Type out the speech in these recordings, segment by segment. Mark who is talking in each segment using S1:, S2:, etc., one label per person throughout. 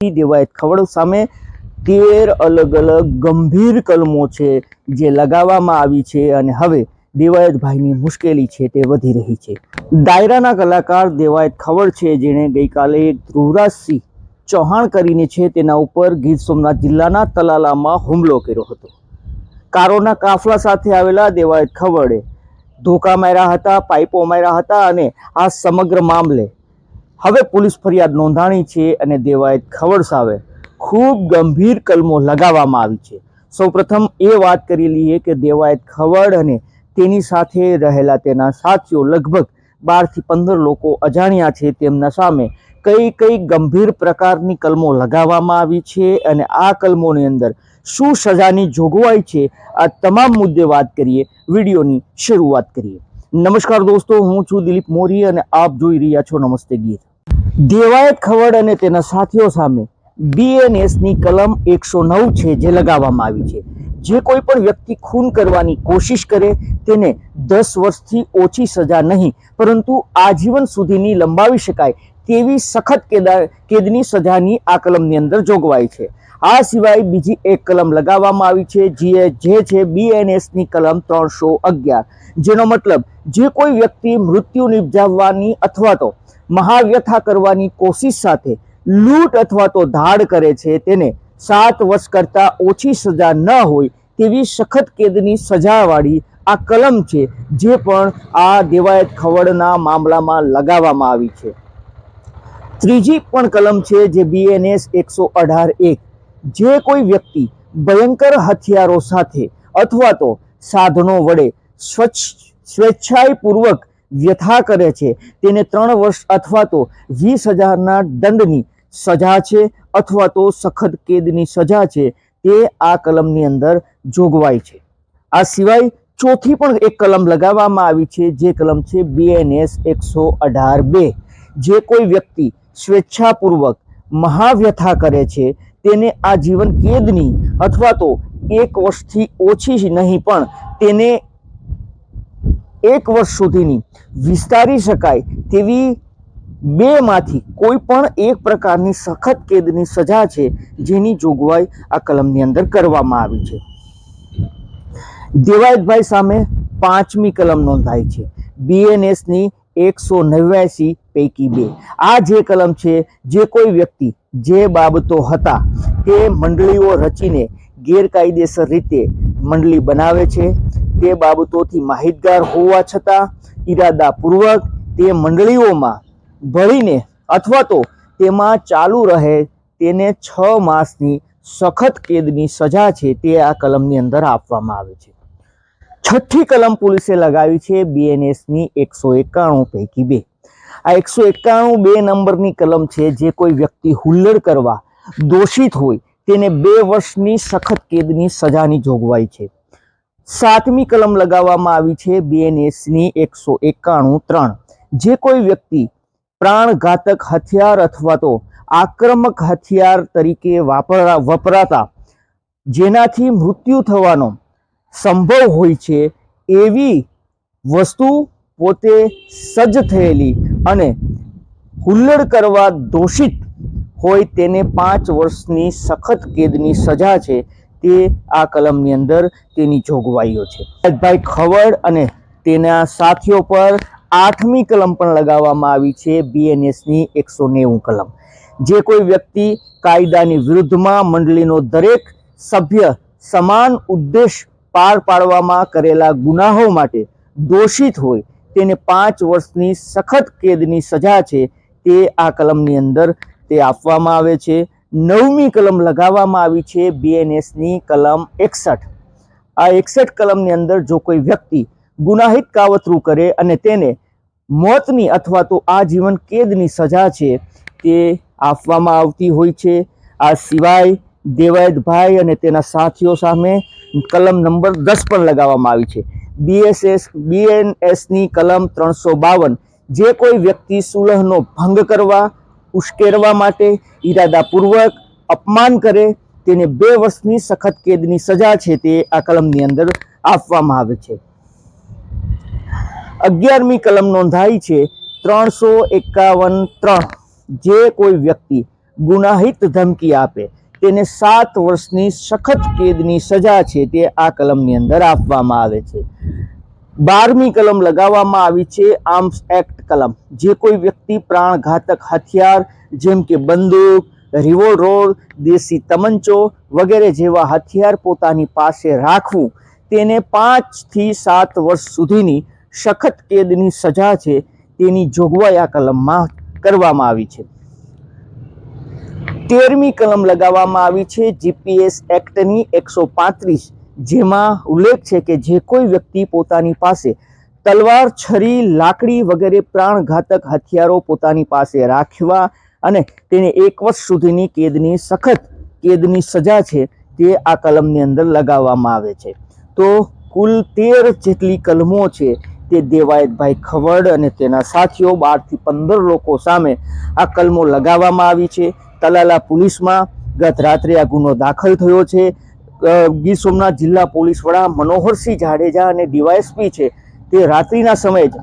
S1: દેવાયત ખવડ સામે તેર અલગ અલગ ગંભીર કલમો છે જે લગાવવામાં આવી છે અને હવે દેવાયતભાઈની મુશ્કેલી છે તે વધી રહી છે. ડાયરાના કલાકાર દેવાયત ખવડ છે જેણે ગઈકાલે ધ્રુવરાજસિંહ ચૌહાણ કરીને છે તેના ઉપર ગીર સોમનાથ જિલ્લાના તલાલામાં હુમલો કર્યો હતો. કારોના કાફલા સાથે આવેલા દેવાયત ખવડે ધોકા માર્યા હતા, પાઇપો માર્યા હતા અને આ સમગ્ર મામલે હવે પોલીસ ફરિયાદ નોંધાણી છે અને દેવાયત ખવડ સામે ખૂબ ગંભીર કલમો લગાવવામાં આવી છે. સૌપ્રથમ એ વાત કરી લઈએ કે દેવાયત ખવડ અને તેની સાથે રહેલા તેના સાથીઓ લગભગ બારથી પંદર લોકો અજાણ્યા છે. તેમના સામે કઈ કઈ ગંભીર પ્રકારની કલમો લગાવવામાં આવી છે અને આ કલમોની અંદર શું સજાની જોગવાઈ છે? આ તમામ મુદ્દે વાત કરીએ, વિડીયોની શરૂઆત કરીએ. નમસ્કાર દોસ્તો, હું છું દિલીપ મોરી અને આપ જોઈ રહ્યા છો નમસ્તે ગીત. દેવાયત ખવડ અને તેના સાથીઓ સામે બીએનએસની કલમ એકસો નવ છે જે લગાવવામાં આવી છે. જે કોઈ પણ વ્યક્તિ ખૂન કરવાની કોશિશ કરે, તેને દસ વર્ષથી ઓછી સજા નહીં, પરંતુ આજીવન સુધીની લંબાવી શકાય તેવી સખત કેદા કેદની સજાની આ કલમની અંદર જોગવાઈ છે. આ સિવાય બીજી એક કલમ લગાવવામાં આવી છે, જે જે છે બીએનએસની કલમ ત્રણસો અગિયાર, જેનો મતલબ જે કોઈ વ્યક્તિ મૃત્યુ નિપજાવવાની અથવા તો મહાવ્યથા કરવાની કોશિશ સાથે લૂંટ અથવા તો ધાડ કરે છે, તેને સાત વર્ષ કરતાં ઓછી સજા ન હોય તેવી સખત કેદની સજાવાળી આ કલમ છે, જે પણ આ દેવાયત ખવડના મામલામાં લગાવવામાં આવી છે. ત્રીજી પણ કલમ છે જે બીએનએસ એકસો અઢાર એક. જે કોઈ વ્યક્તિ ભયંકર હથિયારો સાથે અથવા તો સાધનો વડે સ્વચ્છ, સ્વેચ્છાયપૂર્વક વ્યથા કરે છે, તેને ત્રણ વર્ષ અથવા તો વીસ હજારના દંડની સજા છે અથવા તો સખત કેદની સજા છે, તે આ કલમની અંદર જોગવાઈ છે. આ સિવાય ચોથી પણ એક કલમ લગાવવામાં આવી છે, જે કલમ છે બીએનએસ એકસો અઢાર બે. જે કોઈ વ્યક્તિ સ્વેચ્છાપૂર્વક મહાવ્યથા કરે છે. તેને આ જીવન કેદની અથવા તો એક વર્ષથી ઓછી નહીં, પણ તેને એક વર્ષ સુધીની વિસ્તારી શકાય તેવી બેમાંથી કોઈ પણ એક પ્રકારની સખત કેદની સજા છે જેની જોગવાઈ આ કલમની અંદર કરવામાં આવી છે. દેવાયતભાઈ સામે પાંચમી કલમ નોંધાઈ છે. બીએનએસની એકસો નેવ્યાસી પૈકી બે. આ જે કલમ છે, જે કોઈ વ્યક્તિ જે બાબતો હતા તે મંડળીઓ રચીને ગેરકાયદેસર રીતે મંડળી બનાવે છે, તે બાબતોથી માહિતગાર હોવા છતાં ઈરાદાપૂર્વક તે મંડળીઓમાં ભળીને અથવા તો તેમાં ચાલુ રહે તેને છ માસની સખત કેદની સજા છે તે આ કલમની અંદર આપવામાં આવે છે. છઠ્ઠી કલમ પોલીસે લગાવી છે, બીએનએસની એકસો એકાણું પૈકી બે. આ એકસો એકાણું બે નંબરની કલમ છે, જે કોઈ વ્યક્તિ હુલ્લડ કરવા દોષિત હોય, તેને બે વર્ષની સખત કેદની સજાની જોગવાઈ છે. સાતમી કલમ લગાવવામાં આવી છે, બીએનએસની એકસો એકાણું ત્રણ. જે કોઈ વ્યક્તિ પ્રાણઘાતક હથિયાર અથવા તો આક્રમક હથિયાર તરીકે વાપરા, વપરાતા, જેનાથી મૃત્યુ થવાનો સંભવ હોય છે, એવી વસ્તુ પોતે સજ્જ થયેલી અને હુલ્લડ કરવા દોષિત હોય તેને પાંચ વર્ષની સખત કેદની સજા છે તે આ કલમની અંદર તેની જોગવાઈઓ છે. ભાઈ ખવડ અને તેના સાથીઓ પર આઠમી કલમ પણ લગાવવામાં આવી છે બીએનએસની એકસો નેવું કલમ. જે કોઈ વ્યક્તિ કાયદાની વિરુદ્ધમાં મંડળીનો દરેક સભ્ય સમાન ઉદ્દેશ પાર પાડવામાં કરેલા ગુનાહો માટે દોષિત હોય તેને પાંચ વર્ષની સખત કેદની સજા છે તે આ કલમની અંદર તે આપવામાં આવે છે. નવમી કલમ લગાવવામાં આવી છે બીએનએસની કલમ એકસઠ. આ એકસઠ કલમની અંદર જો કોઈ વ્યક્તિ ગુનાહિત કાવતરું કરે અને તેને મોતની અથવા તો આજીવન કેદની સજા છે તે આપવામાં આવતી હોય છે. આ સિવાય દેવાયતભાઈ અને તેના સાથીઓ સામે કલમ નંબર દસ પણ લગાવવામાં આવી છે. બીએસએસ, બીએનએસની કલમ ત્રણસો બાવન. જે કોઈ વ્યક્તિ સુલહનો ભંગ કરવા, ઉશ્કેરવા માટે ઈરાદાપૂર્વક અપમાન કરે, તેને બે વર્ષની સખત કેદની સજા છે તે આ કલમની અંદર આપવામાં આવે છે. અગિયારમી કલમ નોંધાઈ છે ત્રણસો એકાવન ત્રણ. જે કોઈ વ્યક્તિ ગુનાહિત ધમકી આપે, તેને સાત વર્ષની સખત કેદની સજા છે તે આ કલમની અંદર આપવામાં આવે છે. બારમી કલમ લગાવવામાં આવી છે આર્મ્સ એક્ટ કલમ. જે કોઈ વ્યક્તિ પ્રાણઘાતક હથિયાર, જેમ કે બંદૂક, રિવોલ્વર, દેશી તમંચો વગેરે જેવા હથિયાર પોતાની પાસે રાખવું, તેને પાંચથી સાત વર્ષ સુધીની સખત કેદની સજા છે તેની જોગવાઈ આ કલમમાં કરવામાં આવી છે. તેરમી કલમ લગાવવામાં આવી છે જીપીએસ એક્ટની એકસો પાંત્રીસ. જેમાં ઉલ્લેખ છે કે જે કોઈ વ્યક્તિ પોતાની પાસે તલવાર, છરી, લાકડી વગેરે પ્રાણઘાતક હથિયારો પોતાની પાસે રાખવા અને તેને એક વર્ષ સુધીની કેદની સખત કેદની સજા છે તે આ કલમની અંદર લગાવવામાં આવે છે. તો કુલ તેર જેટલી કલમો છે તે દેવાયતભાઈ ખવડ અને તેના સાથીઓ બારથી પંદર લોકો સામે આ કલમો લગાવવામાં આવી છે. તલાલા પોલીસમાં ગત રાત્રે આ ગુનો દાખલ થયો છે. ગીર સોમનાથ જિલ્લા પોલીસ વડા મનોહરસિંહ જાડેજા અને ડીવાયએસપી છે તે રાત્રિના સમયે જ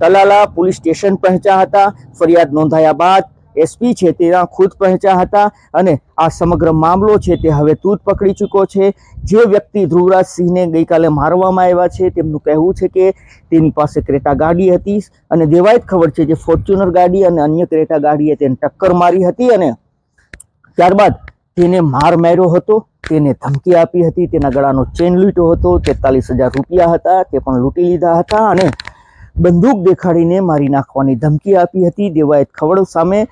S1: તલાલા પોલીસ સ્ટેશન પહોંચ્યા હતા. ફરિયાદ નોંધાયા બાદ એસપી છે તે ખુદ પહોંચ્યા હતા અને આ સમગ્ર મામલો છે તે હવે તૂટ પકડી ચૂક્યો છે. જે વ્યક્તિ ધ્રુવરાજસિંહને ગઈકાલે મારવામાં આવ્યા છે તેમનું કહેવું છે કે તેની પાસે ક્રેટા ગાડી હતી અને દેવાયત ખબર છે જે ફોર્ચ્યુનર ગાડી અને અન્ય ક્રેટા ગાડીએ તેને ટક્કર મારી હતી અને ત્યારબાદ તેને માર માર્યો હતો, તેને ધમકી આપી હતી, તેના ગળાનો ચેન લૂંટ્યો હતો, તેતાલીસ હજાર રૂપિયા હતા, તે પણ લૂંટી લીધા હતા અને બંદૂક દેખાડીને મારી નાખવાની ધમકી આપી હતી. દેવાયત ખવડ સામે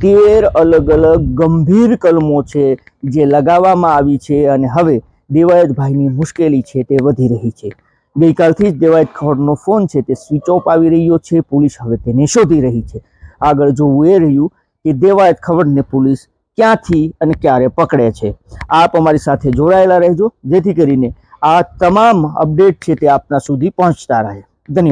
S1: તેર અલગ અલગ ગંભીર કલમો છે જે લગાવવામાં આવી છે અને હવે દેવાયતભાઈની મુશ્કેલી છે તે વધી રહી છે. ગઈકાલથી જ દેવાયત ખવડનો ફોન છે તે સ્વિચ ઓફ આવી રહ્યો છે, પોલીસ હવે તેને શોધી રહી છે. આગળ જોવું એ રહ્યું કે દેવાયત ખવડને પોલીસ ક્યાંથી અને ક્યારે પકડે છે. આપ અમારી સાથે જોડાયેલા રહેજો. જેથી કરીને આ તમામ અપડેટ છે તે આપના સુધી પહોંચતા રહે. ધન્યવાદ.